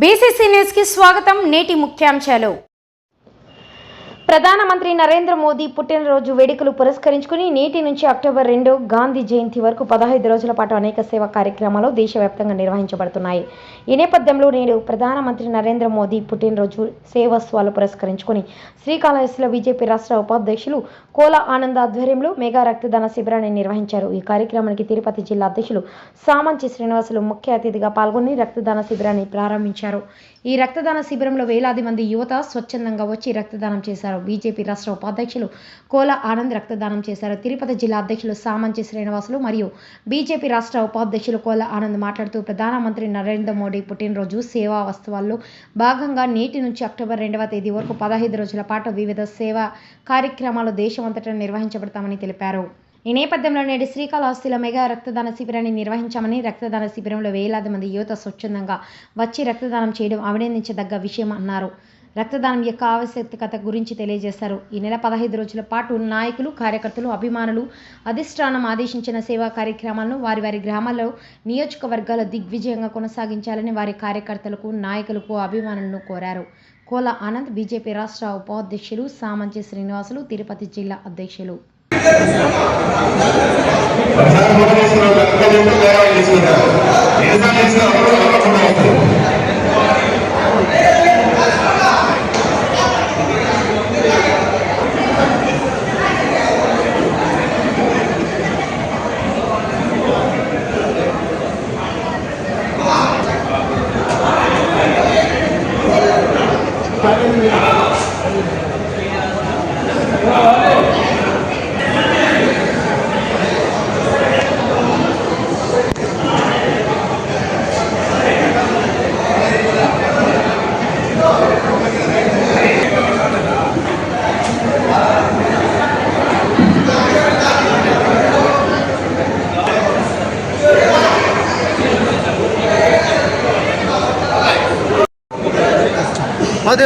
BCC న్యూస్కి స్వాగతం నేటి ముఖ్యాంశాలు. ప్రధానమంత్రి నరేంద్ర మోదీ పుట్టినరోజు వేడుకలు పురస్కరించుకుని నేటి నుంచి అక్టోబర్ రెండు గాంధీ జయంతి వరకు పదహైదు రోజుల పాటు అనేక సేవా కార్యక్రమాలు దేశవ్యాప్తంగా నిర్వహించబడుతున్నాయి. ఈ నేపథ్యంలో నేడు ప్రధానమంత్రి నరేంద్ర మోదీ పుట్టినరోజు సేవస్వాలు పురస్కరించుకుని శ్రీకాళహస్తిలో బీజేపీ రాష్ట్ర ఉపాధ్యక్షులు కోల ఆనంద్ ఆధ్వర్యంలో మెగా రక్తదాన శిబిరాన్ని నిర్వహించారు. ఈ కార్యక్రమానికి తిరుపతి జిల్లా అధ్యక్షులు సామంచి శ్రీనివాసులు ముఖ్య అతిథిగా పాల్గొని రక్తదాన శిబిరాన్ని ప్రారంభించారు. ఈ రక్తదాన శిబిరంలో వేలాది మంది యువత స్వచ్ఛందంగా వచ్చి రక్తదానం చేశారు. బీజేపీ రాష్ట్ర ఉపాధ్యక్షులు కోల ఆనంద్ రక్తదానం చేశారు. తిరుపతి జిల్లా అధ్యక్షులు సామంచి శ్రీనివాసులు మరియు బీజేపీ రాష్ట్ర ఉపాధ్యక్షులు కోల ఆనంద్ మాట్లాడుతూ ప్రధానమంత్రి నరేంద్ర మోడీ పుట్టినరోజు సేవా వస్తువుల్లో భాగంగా నేటి నుంచి అక్టోబర్ రెండవ తేదీ వరకు పదహైదు రోజుల పాటు వివిధ సేవా కార్యక్రమాలు దేశమంతటా నిర్వహించబడతామని తెలిపారు. ఈ నేపథ్యంలో నేడు శ్రీకాళహస్తిలో మెగా రక్తదాన శిబిరాన్ని నిర్వహించామని రక్తదాన శిబిరంలో వేలాది మంది యువత స్వచ్ఛందంగా వచ్చి రక్తదానం చేయడం అభినందించదగ్గ విషయం అన్నారు. రక్తదానం యొక్క ఆవశ్యకత గురించి తెలియజేశారు. ఈ నెల పదహైదు రోజుల పాటు నాయకులు కార్యకర్తలు అభిమానులు అధిష్టానం ఆదేశించిన సేవా కార్యక్రమాలను వారి వారి గ్రామాల్లో నియోజకవర్గాల దిగ్విజయంగా కొనసాగించాలని వారి కార్యకర్తలకు నాయకులకు అభిమానులను కోరారు. కోల ఆనంద్ బీజేపీ రాష్ట్ర ఉపాధ్యక్షులు సామంచి శ్రీనివాసులు తిరుపతి జిల్లా అధ్యక్షులు. ఒకసారి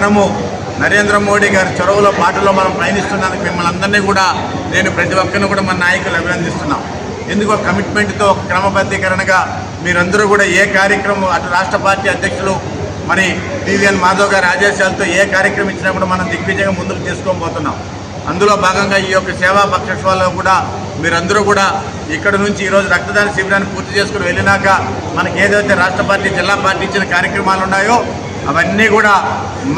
మనము నరేంద్ర మోడీ గారి చొరవలో పాటలో మనం పయనిస్తున్నందుకు మిమ్మల్ని అందరినీ కూడా నేను ప్రతి ఒక్కరిని కూడా మన నాయకులు అభినందిస్తున్నాం. ఎందుకో కమిట్మెంట్తో క్రమబద్ధీకరణగా మీరందరూ కూడా ఏ కార్యక్రమం అటు రాష్ట్ర పార్టీ అధ్యక్షులు మరి టీవీఎన్ మాధవ్ గారి ఆదేశాలతో ఏ కార్యక్రమం ఇచ్చినా కూడా మనం దిగ్విజయంగా ముందుకు తీసుకోబోతున్నాం అందులో భాగంగా ఈ యొక్క సేవా పక్షోత్సవాల్లో కూడా మీరందరూ కూడా ఇక్కడ నుంచి ఈరోజు రక్తదాన శిబిరాన్ని పూర్తి చేసుకుని వెళ్ళినాక మనకి ఏదైతే రాష్ట్ర పార్టీ జిల్లా పార్టీ ఇచ్చిన కార్యక్రమాలు ఉన్నాయో అవన్నీ కూడా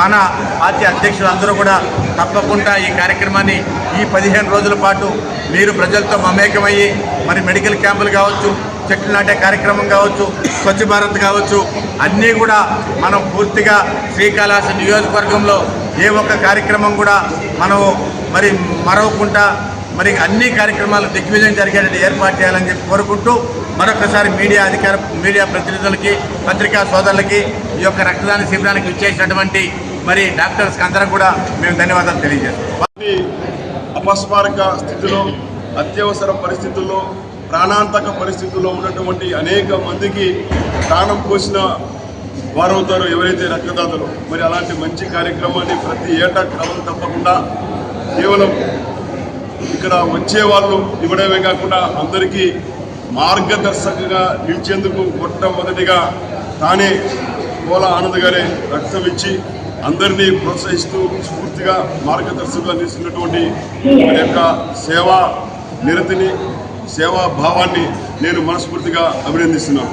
మన పార్టీ అధ్యక్షులు అందరూ కూడా తప్పకుండా ఈ కార్యక్రమాన్ని ఈ పదిహేను రోజుల పాటు మీరు ప్రజలతో మమేకమయ్యి మరి మెడికల్ క్యాంపులు కావచ్చు చెట్లు నాటే కార్యక్రమం కావచ్చు స్వచ్ఛ భారత్ కావచ్చు అన్నీ కూడా మనం పూర్తిగా శ్రీకాళహస్తి నియోజకవర్గంలో ఏ ఒక్క కార్యక్రమం కూడా మనము మరి మరవకుండా మరి అన్ని కార్యక్రమాలు దిగ్విజయం జరిగేటట్టు ఏర్పాటు చేయాలని చెప్పి కోరుకుంటూ మరొకసారి మీడియా అధికార మీడియా ప్రతినిధులకి పత్రికా సోదరులకి ఈ యొక్క రక్తదాన శిబిరానికి ఇచ్చేసినటువంటి మరి డాక్టర్స్కి అందరం కూడా మేము ధన్యవాదాలు తెలియజేస్తాం అపస్మారక స్థితిలో అత్యవసర పరిస్థితుల్లో ప్రాణాంతక పరిస్థితుల్లో ఉన్నటువంటి అనేక మందికి ప్రాణం పోసిన వారవుతారు ఎవరైతే రక్తదాతలు. మరి అలాంటి మంచి కార్యక్రమాన్ని ప్రతి ఏటా క్రమం తప్పకుండా కేవలం ఇక్కడ వచ్చే వాళ్ళు ఇవ్వడమే కాకుండా అందరికీ మార్గదర్శకంగా నిలిచేందుకు మొట్టమొదటిగా తానే కోల ఆనంద్ గారే రక్తం ఇచ్చి అందరినీ ప్రోత్సహిస్తూ స్ఫూర్తిగా మార్గదర్శకంగా నిలిచినటువంటి వారి యొక్క సేవా నిరతిని సేవా భావాన్ని నేను మనస్ఫూర్తిగా అభినందిస్తున్నాను.